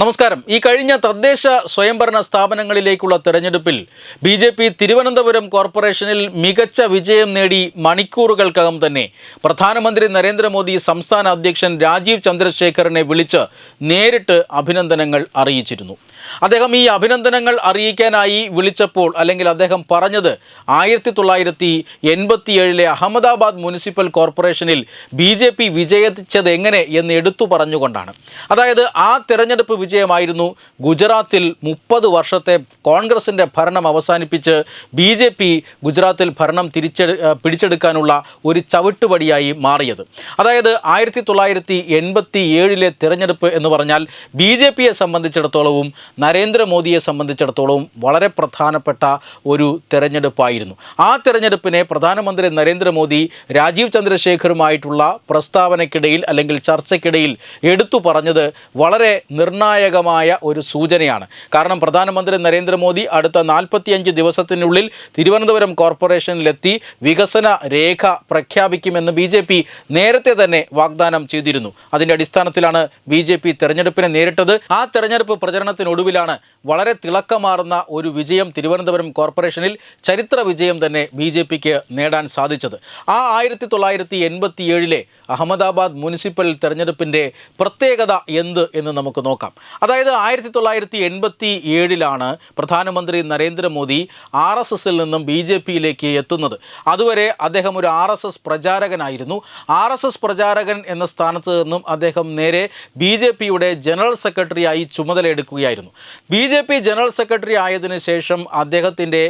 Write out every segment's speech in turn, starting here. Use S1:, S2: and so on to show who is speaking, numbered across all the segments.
S1: നമസ്കാരം ഈ കഴിഞ്ഞ തദ്ദേശ സ്വയംഭരണ സ്ഥാപനങ്ങളിലേക്കുള്ള തെരഞ്ഞെടുപ്പിൽ ബി ജെ പി തിരുവനന്തപുരം കോർപ്പറേഷനിൽ മികച്ച വിജയം നേടി മണിക്കൂറുകൾക്കകം തന്നെ പ്രധാനമന്ത്രി നരേന്ദ്രമോദി സംസ്ഥാന അധ്യക്ഷൻ രാജീവ് ചന്ദ്രശേഖറിനെ വിളിച്ച് നേരിട്ട് അഭിനന്ദനങ്ങൾ അറിയിച്ചിരുന്നു അദ്ദേഹം ഈ അഭിനന്ദനങ്ങൾ അറിയിക്കാനായി വിളിച്ചപ്പോൾ അല്ലെങ്കിൽ അദ്ദേഹം പറഞ്ഞത് ആയിരത്തി തൊള്ളായിരത്തി എൺപത്തിയേഴിലെ അഹമ്മദാബാദ് മുനിസിപ്പൽ കോർപ്പറേഷനിൽ ബി ജെ പി വിജയിച്ചത് എങ്ങനെ എന്ന് എടുത്തു പറഞ്ഞുകൊണ്ടാണ് അതായത് ആ തെരഞ്ഞെടുപ്പ് വിജയമായിരുന്നു ഗുജറാത്തിൽ മുപ്പത് വർഷത്തെ കോൺഗ്രസിൻ്റെ ഭരണം അവസാനിപ്പിച്ച് ബി ജെ പി ഗുജറാത്തിൽ ഭരണം തിരിച്ചെ പിടിച്ചെടുക്കാനുള്ള ഒരു ചവിട്ടുപടിയായി മാറിയത് അതായത് ആയിരത്തി തൊള്ളായിരത്തി എൺപത്തി ഏഴിലെ തിരഞ്ഞെടുപ്പ് എന്ന് പറഞ്ഞാൽ ബി ജെ പിയെ സംബന്ധിച്ചിടത്തോളവും നരേന്ദ്രമോദിയെ സംബന്ധിച്ചിടത്തോളവും വളരെ പ്രധാനപ്പെട്ട ഒരു തിരഞ്ഞെടുപ്പായിരുന്നു ആ തിരഞ്ഞെടുപ്പിനെ പ്രധാനമന്ത്രി നരേന്ദ്രമോദി രാജീവ് ചന്ദ്രശേഖറുമായിട്ടുള്ള പ്രസ്താവനയ്ക്കിടയിൽ അല്ലെങ്കിൽ ചർച്ചയ്ക്കിടയിൽ എടുത്തു പറഞ്ഞത് വളരെ നിർണായക നിർണായകമായ ഒരു സൂചനയാണ് കാരണം പ്രധാനമന്ത്രി നരേന്ദ്രമോദി അടുത്ത നാൽപ്പത്തിയഞ്ച് ദിവസത്തിനുള്ളിൽ തിരുവനന്തപുരം കോർപ്പറേഷനിലെത്തി വികസന രേഖ പ്രഖ്യാപിക്കുമെന്ന് ബി നേരത്തെ തന്നെ വാഗ്ദാനം ചെയ്തിരുന്നു അതിൻ്റെ അടിസ്ഥാനത്തിലാണ് ബി ജെ പി തെരഞ്ഞെടുപ്പിനെ നേരിട്ടത് ആ തെരഞ്ഞെടുപ്പ് പ്രചരണത്തിനൊടുവിലാണ് വളരെ തിളക്കമാർന്ന ഒരു വിജയം തിരുവനന്തപുരം കോർപ്പറേഷനിൽ ചരിത്ര വിജയം തന്നെ ബി നേടാൻ സാധിച്ചത് ആ ആയിരത്തി തൊള്ളായിരത്തി അഹമ്മദാബാദ് മുനിസിപ്പൽ തെരഞ്ഞെടുപ്പിൻ്റെ പ്രത്യേകത എന്ത് എന്ന് നമുക്ക് നോക്കാം അതായത് ആയിരത്തി തൊള്ളായിരത്തി എൺപത്തി ഏഴിലാണ് പ്രധാനമന്ത്രി നരേന്ദ്രമോദി ആർ എസ് എസിൽ നിന്നും ബി ജെ പിയിലേക്ക് എത്തുന്നത് അതുവരെ അദ്ദേഹം ഒരു ആർ എസ് എസ് പ്രചാരകനായിരുന്നു ആർ എസ് എസ് പ്രചാരകൻ എന്ന സ്ഥാനത്ത് നിന്നും അദ്ദേഹം നേരെ ബി ജെ പിയുടെ ജനറൽ സെക്രട്ടറിയായി ചുമതലയെടുക്കുകയായിരുന്നു B J P general secretary ആയതിനു ശേഷം അദ്ദേഹത്തിൻ്റെ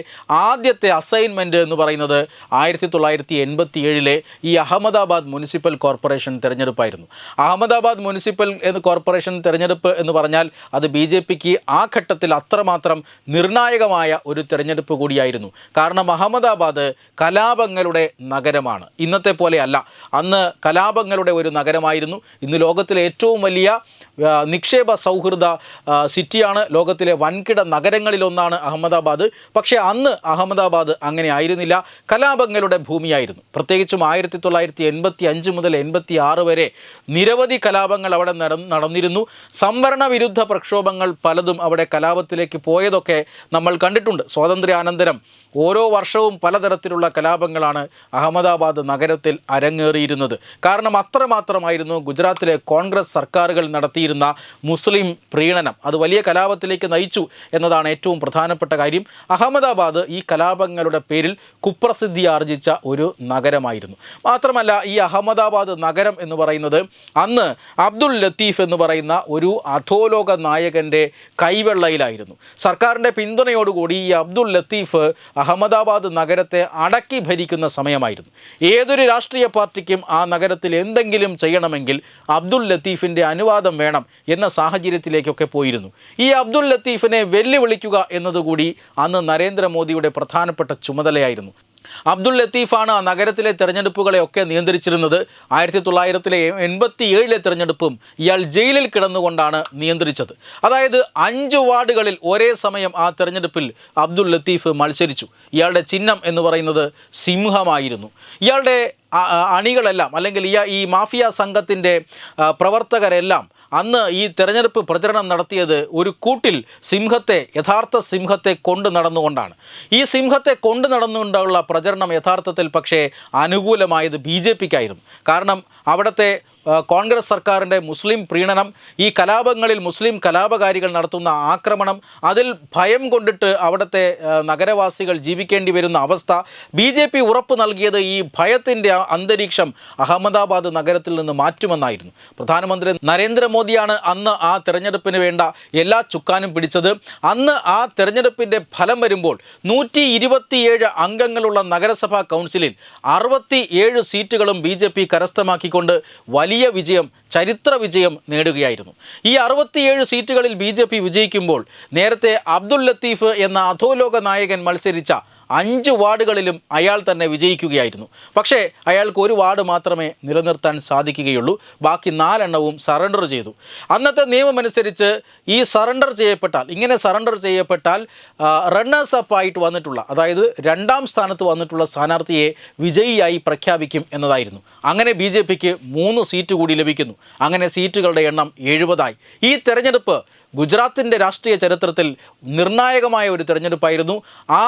S1: ആദ്യത്തെ അസൈൻമെൻ്റ് എന്ന് പറയുന്നത് ആയിരത്തി തൊള്ളായിരത്തി എൺപത്തി ഏഴിലെ ഈ അഹമ്മദാബാദ് മുനിസിപ്പൽ കോർപ്പറേഷൻ തിരഞ്ഞെടുപ്പായിരുന്നു അഹമ്മദാബാദ് മുനിസിപ്പൽ കോർപ്പറേഷൻ തിരഞ്ഞെടുപ്പ് എന്ന് പറഞ്ഞാൽ അത് ബി ജെ പിക്ക് ആ ഘട്ടത്തിൽ അത്രമാത്രം നിർണായകമായ ഒരു തിരഞ്ഞെടുപ്പ് കൂടിയായിരുന്നു കാരണം അഹമ്മദാബാദ് കലാപങ്ങളുടെ നഗരമാണ് ഇന്നത്തെ പോലെയല്ല അന്ന് കലാപങ്ങളുടെ ഒരു നഗരമായിരുന്നു ഇന്ന് ലോകത്തിലെ ഏറ്റവും വലിയ നിക്ഷേപ സൗഹൃദ സിറ്റിയാണ് ലോകത്തിലെ വൻകിട നഗരങ്ങളിലൊന്നാണ് അഹമ്മദാബാദ് പക്ഷേ അന്ന് അഹമ്മദാബാദ് അങ്ങനെ ആയിരുന്നില്ല കലാപങ്ങളുടെ ഭൂമിയായിരുന്നു പ്രത്യേകിച്ചും ആയിരത്തി തൊള്ളായിരത്തി എൺപത്തി അഞ്ച് മുതൽ എൺപത്തി ആറ് വരെ നിരവധി കലാപങ്ങൾ അവിടെ നടന്നിരുന്നു സംവരണ ഭരണവിരുദ്ധ പ്രക്ഷോഭങ്ങൾ പലതും അവിടെ കലാപത്തിലേക്ക് പോയതൊക്കെ നമ്മൾ കണ്ടിട്ടുണ്ട് സ്വാതന്ത്ര്യാനന്തരം ഓരോ വർഷവും പലതരത്തിലുള്ള കലാപങ്ങളാണ് അഹമ്മദാബാദ് നഗരത്തിൽ അരങ്ങേറിയിരുന്നത് കാരണം അത്രമാത്രമായിരുന്നു ഗുജറാത്തിലെ കോൺഗ്രസ് സർക്കാരുകൾ നടത്തിയിരുന്ന മുസ്ലിം പ്രീണനം അത് വലിയ കലാപത്തിലേക്ക് നയിച്ചു എന്നതാണ് ഏറ്റവും പ്രധാനപ്പെട്ട കാര്യം അഹമ്മദാബാദ് ഈ കലാപങ്ങളുടെ പേരിൽ കുപ്രസിദ്ധി ആർജിച്ച ഒരു നഗരമായിരുന്നു മാത്രമല്ല ഈ അഹമ്മദാബാദ് നഗരം എന്ന് പറയുന്നത് അന്ന് അബ്ദുൾ ലത്തീഫ് എന്ന് പറയുന്ന ഒരു അധോ അധോലോക നായകൻ്റെ കൈവെള്ളയിലായിരുന്നു സർക്കാരിൻ്റെ പിന്തുണയോടുകൂടി ഈ അബ്ദുൾ ലത്തീഫ് അഹമ്മദാബാദ് നഗരത്തെ അടക്കി ഭരിക്കുന്ന സമയമായിരുന്നു ഏതൊരു രാഷ്ട്രീയ പാർട്ടിക്കും ആ നഗരത്തിൽ എന്തെങ്കിലും ചെയ്യണമെങ്കിൽ അബ്ദുൾ ലത്തീഫിൻ്റെ അനുവാദം വേണം എന്ന സാഹചര്യത്തിലേക്കൊക്കെ പോയിരുന്നു ഈ അബ്ദുൾ ലത്തീഫിനെ വെല്ലുവിളിക്കുക എന്നതുകൂടി അന്ന് നരേന്ദ്രമോദിയുടെ പ്രധാനപ്പെട്ട ചുമതലയായിരുന്നു അബ്ദുൾ ലത്തീഫാണ് നഗരത്തിലെ തെരഞ്ഞെടുപ്പുകളെയൊക്കെ നിയന്ത്രിച്ചിരുന്നത് ആയിരത്തി തൊള്ളായിരത്തിലെ എൺപത്തി ഏഴിലെ തെരഞ്ഞെടുപ്പും ഇയാൾ ജയിലിൽ കിടന്നുകൊണ്ടാണ് നിയന്ത്രിച്ചത് അതായത് അഞ്ച് വാർഡുകളിൽ ഒരേ സമയം ആ തെരഞ്ഞെടുപ്പിൽ അബ്ദുൾ ലത്തീഫ് മത്സരിച്ചു ഇയാളുടെ ചിഹ്നം എന്ന് പറയുന്നത് സിംഹമായിരുന്നു ഇയാളുടെ അണികളെല്ലാം അല്ലെങ്കിൽ ഈ മാഫിയ സംഘത്തിൻ്റെ പ്രവർത്തകരെല്ലാം അന്ന് ഈ തെരഞ്ഞെടുപ്പ് പ്രചരണം നടത്തിയത് ഒരു കൂട്ടിൽ സിംഹത്തെ യഥാർത്ഥ സിംഹത്തെ കൊണ്ട് നടന്നുകൊണ്ടാണ് ഈ സിംഹത്തെ കൊണ്ട് നടന്നുകൊണ്ടുള്ള പ്രചരണം യഥാർത്ഥത്തിൽ പക്ഷേ അനുകൂലമായത് ബി ജെ പിക്കായിരുന്നു കാരണം അവിടുത്തെ കോൺഗ്രസ് സർക്കാരിൻ്റെ മുസ്ലിം പ്രീണനം ഈ കലാപങ്ങളിൽ മുസ്ലിം കലാപകാരികൾ നടത്തുന്ന ആക്രമണം അതിൽ ഭയം കൊണ്ടിട്ട് അവിടുത്തെ നഗരവാസികൾ ജീവിക്കേണ്ടി വരുന്ന അവസ്ഥ ബി ജെ പി ഉറപ്പ് നൽകിയത് ഈ ഭയത്തിൻ്റെ അന്തരീക്ഷം അഹമ്മദാബാദ് നഗരത്തിൽ നിന്ന് മാറ്റുമെന്നായിരുന്നു പ്രധാനമന്ത്രി നരേന്ദ്രമോദിയാണ് അന്ന് ആ തെരഞ്ഞെടുപ്പിന് വേണ്ട എല്ലാ ചുക്കാനും പിടിച്ചത് അന്ന് ആ തെരഞ്ഞെടുപ്പിൻ്റെ ഫലം വരുമ്പോൾ നൂറ്റി ഇരുപത്തിയേഴ് അംഗങ്ങളുള്ള നഗരസഭാ കൗൺസിലിൽ അറുപത്തി ഏഴ് സീറ്റുകളും ബി ജെ പി കരസ്ഥമാക്കിക്കൊണ്ട് വലിയ വലിയ വിജയം ചരിത്ര വിജയം നേടുകയായിരുന്നു ഈ അറുപത്തിയേഴ് സീറ്റുകളിൽ ബി വിജയിക്കുമ്പോൾ നേരത്തെ അബ്ദുൽ ലത്തീഫ് എന്ന അധോലോക നായകൻ മത്സരിച്ച അഞ്ച് വാർഡുകളിലും അയാൾ തന്നെ വിജയിക്കുകയായിരുന്നു പക്ഷേ അയാൾക്ക് ഒരു വാർഡ് മാത്രമേ നിലനിർത്താൻ സാധിക്കുകയുള്ളൂ ബാക്കി നാലെണ്ണവും സറണ്ടർ ചെയ്തു അന്നത്തെ നിയമമനുസരിച്ച് ഈ സറണ്ടർ ചെയ്യപ്പെട്ടാൽ ഇങ്ങനെ സറണ്ടർ ചെയ്യപ്പെട്ടാൽ റണ്ണേഴ്സ് അപ്പ് ആയിട്ട് വന്നിട്ടുള്ള അതായത് രണ്ടാം സ്ഥാനത്ത് വന്നിട്ടുള്ള സ്ഥാനാർത്ഥിയെ വിജയിയായി പ്രഖ്യാപിക്കും എന്നതായിരുന്നു അങ്ങനെ ബി ജെ പിക്ക് മൂന്ന് സീറ്റ് കൂടി ലഭിക്കുന്നു അങ്ങനെ സീറ്റുകളുടെ എണ്ണം എഴുപതായി ഈ തെരഞ്ഞെടുപ്പ് ഗുജറാത്തിൻ്റെ രാഷ്ട്രീയ ചരിത്രത്തിൽ നിർണായകമായ ഒരു തെരഞ്ഞെടുപ്പായിരുന്നു ആ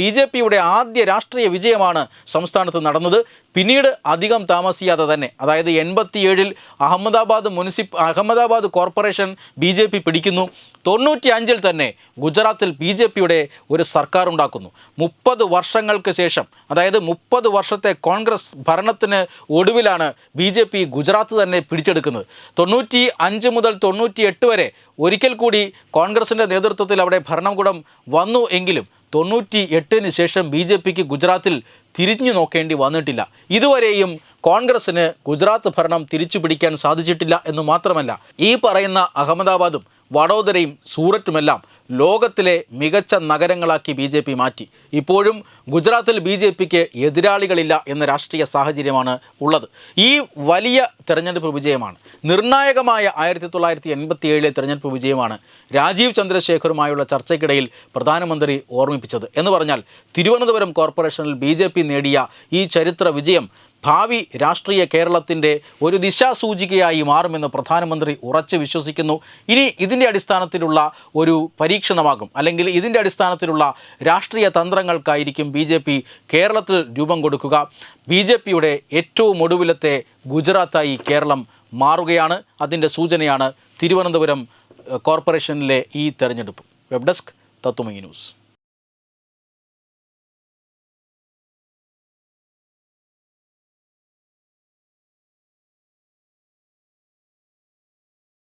S1: ബി ജെ പിയുടെ ആദ്യ രാഷ്ട്രീയ വിജയമാണ് സംസ്ഥാനത്ത് നടന്നത് പിന്നീട് അധികം താമസിയാതെ തന്നെ അതായത് എൺപത്തിയേഴിൽ അഹമ്മദാബാദ് മുനിസിപ്പ് Ahmedabad corporation B J P പിടിക്കുന്നു തൊണ്ണൂറ്റി അഞ്ചിൽ തന്നെ ഗുജറാത്തിൽ ബി ജെ പിയുടെ ഒരു സർക്കാർ ഉണ്ടാക്കുന്നു മുപ്പത് വർഷങ്ങൾക്ക് ശേഷം അതായത് മുപ്പത് വർഷത്തെ കോൺഗ്രസ് ഭരണത്തിന് ഒടുവിലാണ് ബി ജെ പി ഗുജറാത്ത് തന്നെ പിടിച്ചെടുക്കുന്നത് തൊണ്ണൂറ്റി അഞ്ച് മുതൽ തൊണ്ണൂറ്റി എട്ട് വരെ ഒരിക്കലും ഒരിക്കൽ കൂടി കോൺഗ്രസിൻ്റെ നേതൃത്വത്തിൽ അവിടെ ഭരണകൂടം വന്നു എങ്കിലും തൊണ്ണൂറ്റി എട്ടിന് ശേഷം ബി ജെ പിക്ക് ഗുജറാത്തിൽ തിരിഞ്ഞു നോക്കേണ്ടി വന്നിട്ടില്ല ഇതുവരെയും കോൺഗ്രസ്സിന് ഗുജറാത്ത് ഭരണം തിരിച്ചു പിടിക്കാൻ സാധിച്ചിട്ടില്ല എന്ന് മാത്രമല്ല ഈ പറയുന്ന അഹമ്മദാബാദും വഡോദരയും സൂററ്റുമെല്ലാം ലോകത്തിലെ മികച്ച നഗരങ്ങളാക്കി ബി ജെ പി മാറ്റി ഇപ്പോഴും ഗുജറാത്തിൽ ബി ജെ പിക്ക് എതിരാളികളില്ല എന്ന രാഷ്ട്രീയ സാഹചര്യമാണ് ഉള്ളത് ഈ വലിയ തെരഞ്ഞെടുപ്പ് വിജയമാണ് നിർണായകമായ ആയിരത്തി തൊള്ളായിരത്തി എൺപത്തി ഏഴിലെ തെരഞ്ഞെടുപ്പ് വിജയമാണ് രാജീവ് ചന്ദ്രശേഖറുമായുള്ള ചർച്ചയ്ക്കിടയിൽ പ്രധാനമന്ത്രി ഓർമ്മിപ്പിച്ചത് എന്ന് പറഞ്ഞാൽ തിരുവനന്തപുരം കോർപ്പറേഷനിൽ ബി നേടിയ ഈ ചരിത്ര വിജയം ഭാവി രാഷ്ട്രീയ കേരളത്തിൻ്റെ ഒരു ദിശാസൂചികയായി മാറുമെന്ന് പ്രധാനമന്ത്രി ഉറച്ചു വിശ്വസിക്കുന്നു ഇനി ഇതിൻ്റെ അടിസ്ഥാനത്തിലുള്ള ഒരു പരീക്ഷണമാകും അല്ലെങ്കിൽ ഇതിൻ്റെ അടിസ്ഥാനത്തിലുള്ള രാഷ്ട്രീയ തന്ത്രങ്ങൾക്കായിരിക്കും ബി ജെ പി കേരളത്തിൽ രൂപം കൊടുക്കുക ബി ജെ പിയുടെ ഏറ്റവും ഒടുവിലത്തെ ഗുജറാത്തായി കേരളം മാറുകയാണ് അതിൻ്റെ സൂചനയാണ് തിരുവനന്തപുരം കോർപ്പറേഷനിലെ ഈ തെരഞ്ഞെടുപ്പ് വെബ് ഡെസ്ക് തത്വമി ന്യൂസ്